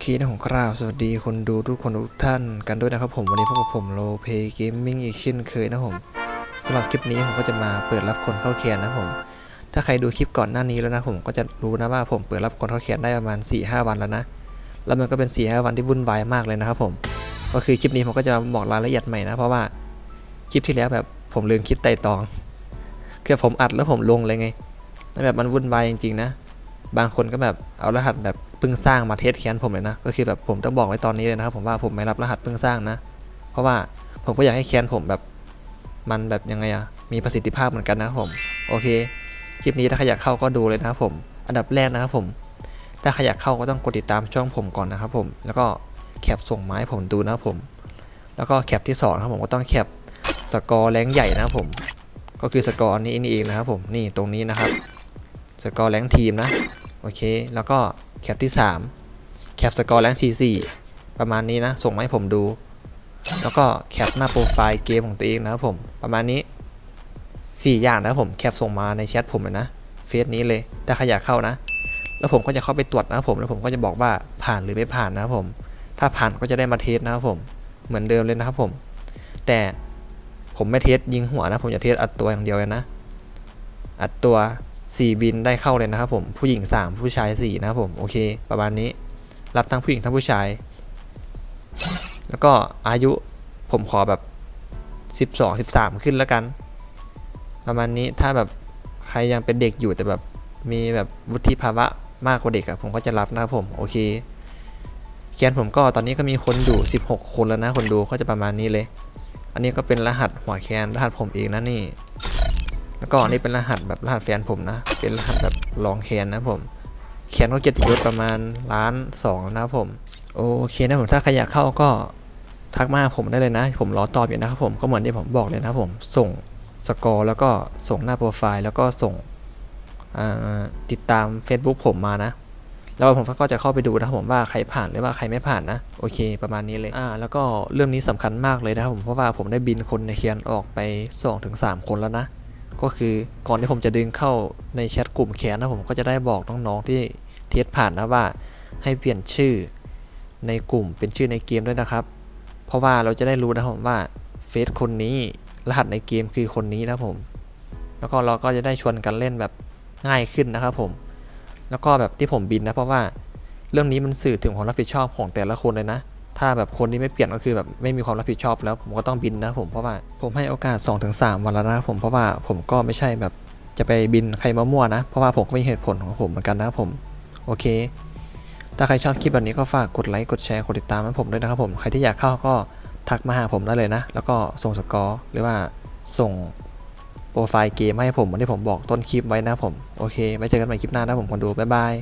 เคนะผมกราบสวัสดีคนดูทุกคนทุกท่านกันด้วยนะครับผมวันนี้พบกับผมโลเพเกมมิ่งอีกเช่นเคยนะผมสำหรับคลิปนี้ผมก็จะมาเปิดรับคนเข้าแคนนะผม ถ้าใครดูคลิปก่อนหน้านี้แล้วนะผมก็จะรู้นะว่าผมเปิดรับคนเข้าแคนได้ประมาณ4ี่หวันแล้วนะ แล้วมันก็เป็น4ี่หวันที่วุ่นวายมากเลยนะครับผม ก็คือคลิปนี้ผมก็จะมาบอกรายละเอียดใหม่นะเพราะว่าคลิปที่แล้วแบบผมลืมคิดไต่ตองคือผมอัดแล้วผมลงเลยไงแล้วแบบมันวุ่นวายจริงๆนะ บางคนก็แบบเอารหัสแบบ เพิ่งสร้างมาเทสแคนผมเลยนะ ก็คือแบบผมต้องบอกไว้ตอนนี้เลยนะครับ ผมว่าผมไม่รับรหัสเพิ่งสร้างนะ เพราะว่าผมก็อยากให้แคนผมแบบมันแบบยังไงอะมีประสิทธิภาพเหมือนกันนะครับผม โอเค คลิปนี้ถ้าใครอยากเข้าก็ดูเลยนะครับผม อันดับแรกนะครับผม ถ้าใครอยากเข้าก็ต้องกดติดตามช่องผมก่อนนะครับผม แล้วก็แคปส่งไม้ผมดูนะครับผม แล้วก็แคปที่สองนะครับผมก็ต้องแคปสกอร์แรงใหญ่นะครับผม ก็คือสกอร์นี้นี่เองนะครับผม นี่ตรงนี้นะครับ สกอร์แรงทีมนะ โอเค แล้วก็ แคปที่ 3 แคปสกอร์แรง44 ประมาณนี้นะ ส่งมาให้ผมดู แล้วก็แคปหน้าโปรไฟล์เกมของตัวเองนะครับผมประมาณนี้ 4 อย่างนะครับผมแคปส่งมาในแชทผมเลยนะเฟซนี้เลยถ้าใครอยากเข้านะ แล้วผมก็จะเข้าไปตรวจนะครับผมแล้วผมก็จะบอกว่าผ่านหรือไม่ผ่านนะครับผม ถ้าผ่านก็จะได้มาเทสนะครับผมเหมือนเดิมเลยนะครับผม แต่ผมไม่เทสยิงหัวนะ ผมจะเทสอัดตัวอย่างเดียวเลยนะ อัดตัว 4 บินได้เข้าเลยนะครับผมผู้หญิง 3 ผู้ชาย 4 นะครับผมโอเค ประมาณนี้รับทั้งผู้หญิงทั้งผู้ชาย แล้วก็อายุผมขอแบบ 12 13 ขึ้นแล้วกัน ประมาณนี้ถ้าแบบใครยังเป็นเด็กอยู่แต่แบบมีแบบวุฒิภาวะมากกว่าเด็กอะผมก็จะรับนะครับผมโอเคแคนผมก็ตอนนี้ก็มีคนอยู่ 16 คนแล้วนะคนดูก็จะประมาณนี้เลย อันนี้ก็เป็นรหัสหัวแคนรหัสผมเองนะนี่ แล้วก็อันนี่เป็นรหัสแบบรหัสแฟนผมนะ เป็นรหัสแบบลองแคนนะผม แคนก็เกียรติยศประมาณล้านสองนะผม โอเคนะผมถ้าใครอยากเข้าก็ทักมาหาผมได้เลยนะ ผมรอตอบอยู่นะครับผมก็เหมือนที่ผมบอกเลยนะผม ส่งสกอร์แล้วก็ส่งหน้าโปรไฟล์แล้วก็ส่งติดตาม Facebook ผมมานะ แล้วผมก็จะเข้าไปดูนะครับผมว่าใครผ่านหรือว่าใครไม่ผ่านนะ โอเค ประมาณนี้เลยอ่าแล้วก็เรื่องนี้สำคัญมากเลยนะครับผมเพราะว่าผมได้บินคนในเคียนออกไป2-3คนแล้วนะ ก็คือก่อนที่ผมจะดึงเข้าในแชทกลุ่มแคนนะผมก็จะได้บอกน้องๆที่เทสผ่านนะว่า ให้เปลี่ยนชื่อในกลุ่มเป็นชื่อในเกมด้วยนะครับ เพราะว่าเราจะได้รู้นะผมว่าเฟซคนนี้รหัสในเกมคือคนนี้นะผม แล้วก็เราก็จะได้ชวนกันเล่นแบบง่ายขึ้นนะครับผม แล้วก็แบบที่ผมบินนะเพราะว่าเรื่องนี้มันสื่อถึงความรับผิดชอบของแต่ละคนเลยนะ ถ้าแบบคนที่ไม่เปลี่ยนก็คือแบบไม่มีความรับผิดชอบแล้วผมก็ต้องบินนะผมเพราะว่าผมให้โอกาส 2-3 วันแล้วนะผมเพราะว่าผมก็ไม่ใช่แบบจะไปบินใครมามั่วนะ เพราะว่าผมก็มีเหตุผลของผมเหมือนกันนะครับผมโอเค ถ้าใครชอบคลิปแบบนี้ก็ฝากกดไลค์กดแชร์กดติดตามให้ผมด้วยนะครับผมใครที่อยากเข้าก็ทักมาหาผมได้เลยนะ แล้วก็ส่งสกอร์หรือว่าส่งโปรไฟล์เกมให้ผมเหมือนที่ผมบอกต้นคลิปไว้นะผม โอเค ไว้เจอกันใหม่คลิปหน้านะผมคนดู บ๊ายบาย